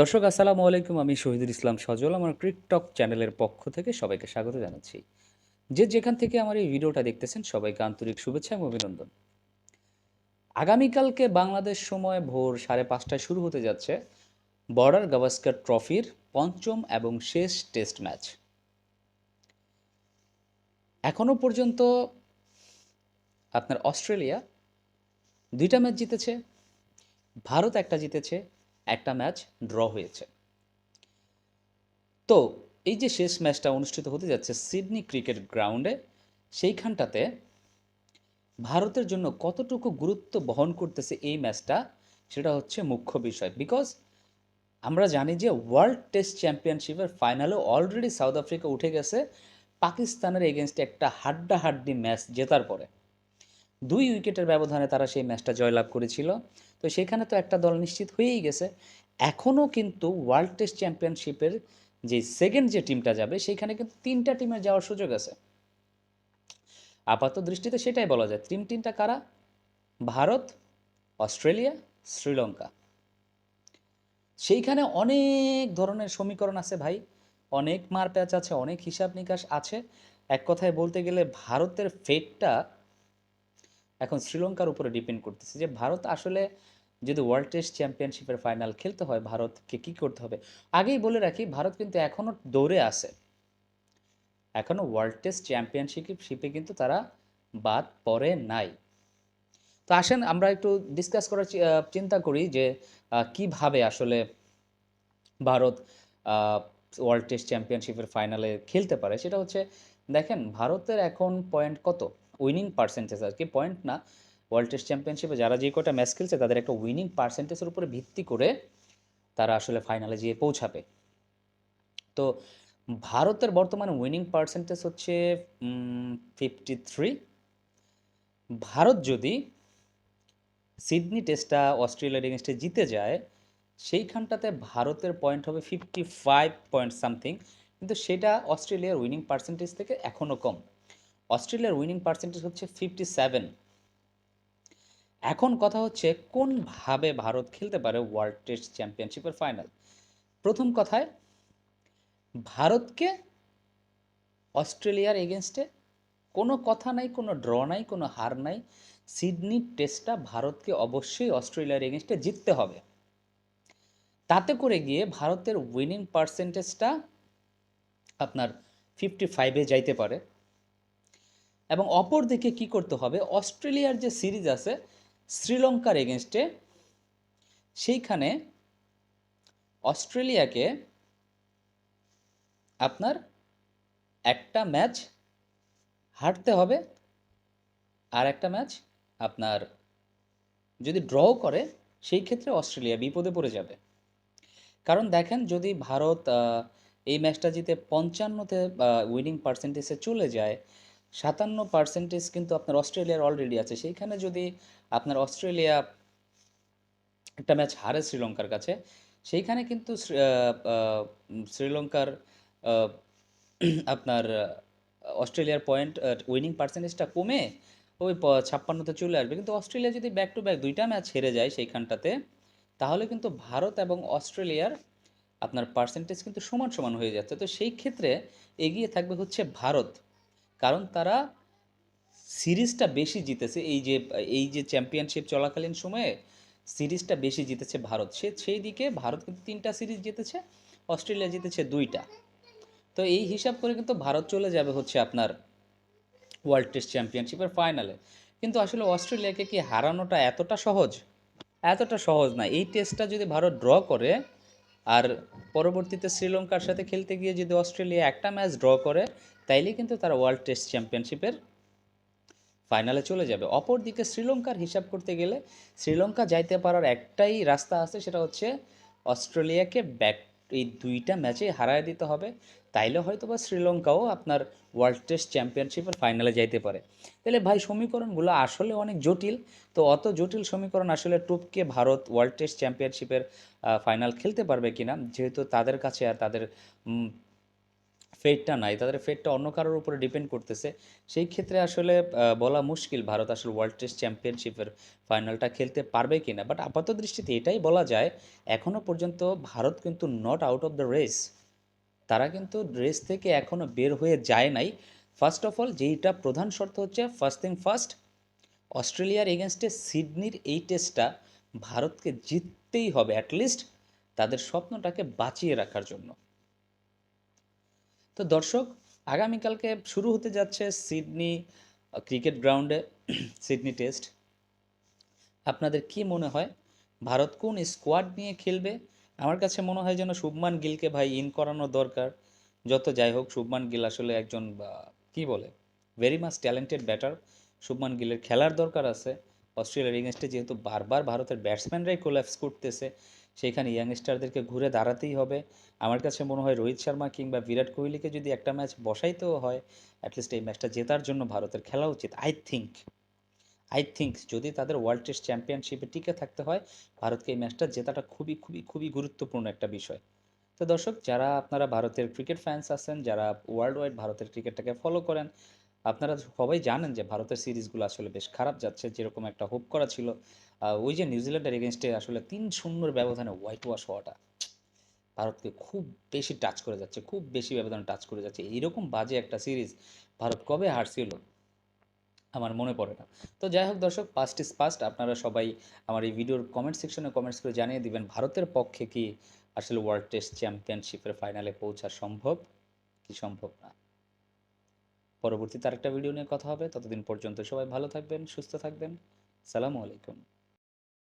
দর্শক, আসসালামু আলাইকুম। আমি শহীদুল ইসলাম সজল, আমার ক্রিকটক চ্যানেলের পক্ষ থেকে সবাইকে স্বাগত জানাচ্ছি। যে যেখান থেকে আমার এই ভিডিওটা দেখতেছেন, সবাইকে আন্তরিক শুভেচ্ছা এবং অভিনন্দন। আগামীকালকে বাংলাদেশ সময় ভোর সাড়ে পাঁচটায় শুরু হতে যাচ্ছে বর্ডার গাভাস্কার ট্রফির পঞ্চম এবং শেষ টেস্ট ম্যাচ। এখনও পর্যন্ত আপনার অস্ট্রেলিয়া দুইটা ম্যাচ জিতেছে, ভারত একটা জিতেছে একটা ম্যাচ ড্র হয়েছে। তো এই যে শেষ ম্যাচটা অনুষ্ঠিত হতে যাচ্ছে সিডনি ক্রিকেট গ্রাউন্ডে সেইখানটাতে ভারতের জন্য কতটুকু গুরুত্ব বহন করতেছে এই ম্যাচটা সেটা হচ্ছে মুখ্য বিষয়। বিকজ আমরা জানি যে ওয়ার্ল্ড টেস্ট চ্যাম্পিয়নশিপের ফাইনালে অলরেডি সাউথ আফ্রিকা উঠে গেছে, পাকিস্তানের এগেনস্টে একটা হাড্ডাহাড্ডি ম্যাচ জেতার পরে। দুই উইকেটের ব্যবধানে তারা সেই ম্যাচটা জয়লাভ করেছিল। তো সেখানে তো একটা দল নিশ্চিত হয়েই গেছে। এখনও কিন্তু ওয়ার্ল্ড টেস্ট চ্যাম্পিয়নশিপের যে সেকেন্ড যে টিমটা যাবে সেইখানে কিন্তু তিনটা টিমের যাওয়ার সুযোগ আছে। আপাত দৃষ্টিতে সেটাই বলা যায়। তিন টিমটা কারা? ভারত, অস্ট্রেলিয়া, শ্রীলঙ্কা। সেইখানে অনেক ধরনের সমীকরণ আছে ভাই। অনেক মারপ্যাচ আছে, অনেক হিসাব নিকাশ আছে। এক কথায় বলতে গেলে ভারতের ফেটটা এখন শ্রীলঙ্কার উপরে ডিপেন্ড করতেছে যে ভারত আসলে যদি ওয়ার্ল্ড টেস্ট চ্যাম্পিয়নশিপের ফাইনাল খেলতে হয়, ভারতকে কি করতে হবে? আগেই বলে রাখি, ভারত কিন্তু এখনও দৌড়ে আছে। এখনও ওয়ার্ল্ড টেস্ট চ্যাম্পিয়নশিপ শিপে কিন্তু তারা বাদ পড়ে নাই। তো আসেন, আমরা একটু ডিসকাস করার চিন্তা করি যে কীভাবে আসলে ভারত ওয়ার্ল্ড টেস্ট চ্যাম্পিয়নশিপের ফাইনালে খেলতে পারে। সেটা হচ্ছে, দেখেন, ভারতের এখন পয়েন্ট কত? উইনিং পার্সেন্টেজ আর কি পয়েন্ট না। ওয়ার্ল্ড টেস্ট চ্যাম্পিয়নশিপে যারা যে কটা ম্যাচ খেলছে, তাদের একটা উইনিং পার্সেন্টেজের উপরে ভিত্তি করে তারা আসলে ফাইনালে গিয়ে পৌঁছাবে। তো ভারতের বর্তমানে উইনিং পার্সেন্টেজ হচ্ছে ফিফটি থ্রি ভারত যদি সিডনি টেস্টটা অস্ট্রেলিয়ার এগেনস্টে জিতে যায়, সেইখানটাতে ভারতের পয়েন্ট হবে ফিফটি ফাইভ পয়েন্ট সামথিং কিন্তু সেটা অস্ট্রেলিয়ার উইনিং পার্সেন্টেজ থেকে এখনও কম। অস্ট্রেলিয়ার উইনিং পার্সেন্টেজ হচ্ছে ফিফটি সেভেন এখন কথা হচ্ছে কোনভাবে ভারত খেলতে পারে ওয়ার্ল্ড টেস্ট চ্যাম্পিয়নশিপের ফাইনাল প্রথম কথায়, ভারতকে অস্ট্রেলিয়ার এগেনস্টে কোনো কথা নাই, কোনো ড্র নাই, কোনো হার নাই সিডনি টেস্টটা ভারতকে অবশ্যই অস্ট্রেলিয়ার এগেনস্টে জিততে হবে। তাতে করে গিয়ে ভারতের উইনিং পার্সেন্টেজটা আপনার ফিফটি ফাইভে যাইতে পারে। এবং অপর দিকে কি করতে হবে? অস্ট্রেলিয়ার যে সিরিজ আছে, শ্রীলঙ্কার এগেনস্টে সেইখানে অস্ট্রেলিয়াকে আপনার একটা ম্যাচ হারতে হবে আর একটা ম্যাচ আপনার যদি ড্র করে, সেই ক্ষেত্রে অস্ট্রেলিয়া বিপদে পড়ে যাবে। কারণ দেখেন, যদি ভারত এই ম্যাচটা জিতে পঞ্চান্নতে উইনিং পার্সেন্টেজে চলে যায় সাতান্ন পার্সেন্টেজ কিন্তু আপনার অস্ট্রেলিয়ার অলরেডি আছে। সেইখানে যদি আপনার অস্ট্রেলিয়া একটা ম্যাচ হারে শ্রীলঙ্কার কাছে, সেইখানে কিন্তু শ্রীলঙ্কার আপনার অস্ট্রেলিয়ার পয়েন্ট উইনিং পার্সেন্টেজটা কমে ওই ছাপ্পান্নতে চলে আসবে। কিন্তু অস্ট্রেলিয়া যদি ব্যাক টু ব্যাক দুইটা ম্যাচ হেরে যায় সেইখানটাতে, তাহলে কিন্তু ভারত এবং অস্ট্রেলিয়ার আপনার পার্সেন্টেজ কিন্তু সমান সমান হয়ে যাচ্ছে। তো সেই ক্ষেত্রে এগিয়ে থাকবে হচ্ছে ভারত। কারণ তারা সিরিজটা বেশি জিতেছে। এই যে এই যে চ্যাম্পিয়নশিপ চলাকালীন সময়ে সিরিজটা বেশি জিতেছে ভারত। সে, সেই দিকে ভারত কিন্তু তিনটা সিরিজ জিতেছে, অস্ট্রেলিয়া জিতেছে দুইটা। তো এই হিসাব করে কিন্তু ভারত চলে যাবে হচ্ছে আপনার ওয়ার্ল্ড টেস্ট চ্যাম্পিয়নশিপের ফাইনালে কিন্তু আসলে অস্ট্রেলিয়াকে কি হারানোটা এতটা সহজ? এতটা সহজ না। এই টেস্টটা যদি ভারত ড্র করে আর পরবর্তীতে শ্রীলঙ্কার সাথে খেলতে গিয়ে যদি অস্ট্রেলিয়া একটা ম্যাচ ড্র করে, তাইলে কিন্তু তারা ওয়ার্ল্ড টেস্ট চ্যাম্পিয়নশিপের ফাইনালে চলে যাবে। অপরদিকে শ্রীলঙ্কার হিসাব করতে গেলে, শ্রীলঙ্কা যাইতে পারার একটাই রাস্তা আছে, সেটা হচ্ছে অস্ট্রেলিয়াকে ব্যাক এই দুইটা ম্যাচে হারায় দিতে হবে। তাইলে হয়তো বা শ্রীলঙ্কাও আপনার ওয়ার্ল্ড টেস্ট চ্যাম্পিয়নশিপের ফাইনালে যাইতে পারে। তাহলে ভাই, সমীকরণগুলো আসলে অনেক জটিল। তো অত জটিল সমীকরণ আসলে টুপকে ভারত ওয়ার্ল্ড টেস্ট চ্যাম্পিয়নশিপের ফাইনাল খেলতে পারবে কিনা, যেহেতু তাদের কাছে আর তাদের ফেটটা নাই। তাদের ফেটটা অন্য কারোর উপরে ডিপেন্ড করতেছে। সেই ক্ষেত্রে আসলে বলা মুশকিল ভারত আসলে ওয়ার্ল্ড টেস্ট চ্যাম্পিয়নশিপের ফাইনালটা খেলতে পারবে কি না বাট আপাত দৃষ্টিতে এটাই বলা যায় এখনও পর্যন্ত ভারত কিন্তু not out of the race তারা কিন্তু রেস থেকে এখনও বের হয়ে যায় নাই। ফার্স্ট অফ অল যেইটা প্রধান শর্ত হচ্ছে ফার্স্ট থিং ফার্স্ট অস্ট্রেলিয়ার এগেনস্টে সিডনির এই টেস্টটা ভারতকে জিততেই হবে অ্যাটলিস্ট তাদের স্বপ্নটাকে বাঁচিয়ে রাখার জন্য। তো দর্শক, আগামীকালকে শুরু হতে যাচ্ছে সিডনি ক্রিকেট গ্রাউন্ডে সিডনি টেস্ট আপনাদের কি মনে হয়, ভারত কোন স্কোয়াড নিয়ে খেলবে? আমার কাছে মনে হয় যেন শুভমান গিলকে ভাই ইন করানো দরকার। যত যাই হোক, শুভমান গিল আসলে একজন কি বলে very much talented batter Shubman গিলের খেলার দরকার আছে। অস্ট্রেলিয়ার এগেনস্টে যেহেতু বারবার ভারতের ব্যাটসম্যানরাই কোল্যাপস করতেছে, সেখানে ইয়াংস্টারদেরকে ঘুরে দাঁড়াতেই হবে। আমার কাছে মনে হয় রোহিত শর্মা কিংবা বিরাট কোহলিকে যদি একটা ম্যাচ বসাইতেও হয় অ্যাটলিস্ট এই ম্যাচটা জেতার জন্য ভারতের খেলা উচিত আই থিঙ্ক আই থিঙ্ক যদি তাদের ওয়ার্ল্ড টেস্ট চ্যাম্পিয়নশিপে টিকে থাকতে হয়, ভারতকে এই ম্যাচটা জেতাটা খুবই খুবই খুবই গুরুত্বপূর্ণ একটা বিষয়। তো দর্শক, যারা আপনারা ভারতের ক্রিকেট ফ্যান্স আছেন, যারা ওয়ার্ল্ড ওয়াইড ভারতের ক্রিকেটটাকে ফলো করেন, আপনারা সবাই জানেন যে ভারতের সিরিজগুলো আসলে বেশ খারাপ যাচ্ছে, যেরকম একটা হোপ করা ছিল। ওই যে নিউজিল্যান্ডের এগেনস্টে আসলে তিন শূন্যর ব্যবধানে হোয়াইট ওয়াশ হওয়াটা, ভারতকে খুব বেশি টাচ করে যাচ্ছে, খুব বেশি ব্যবধানে টাচ করে যাচ্ছে। এইরকম বাজে একটা সিরিজ ভারত কবে হারছিল? আমার মনে পড়ে না। তো যাই হোক দর্শক পাস্ট ইজ পাস্ট আপনারা সবাই আমার এই ভিডিওর কমেন্ট সেকশনে কমেন্টস করে জানিয়ে দিবেন, ভারতের পক্ষে কি আসলে ওয়ার্ল্ড টেস্ট চ্যাম্পিয়নশিপের ফাইনালে পৌঁছা সম্ভব কি সম্ভব না? পরবর্তীতে আরেকটা ভিডিও নিয়ে কথা হবে। ততদিন পর্যন্ত সবাই ভালো থাকবেন, সুস্থ থাকবেন। সালামু আলাইকুম।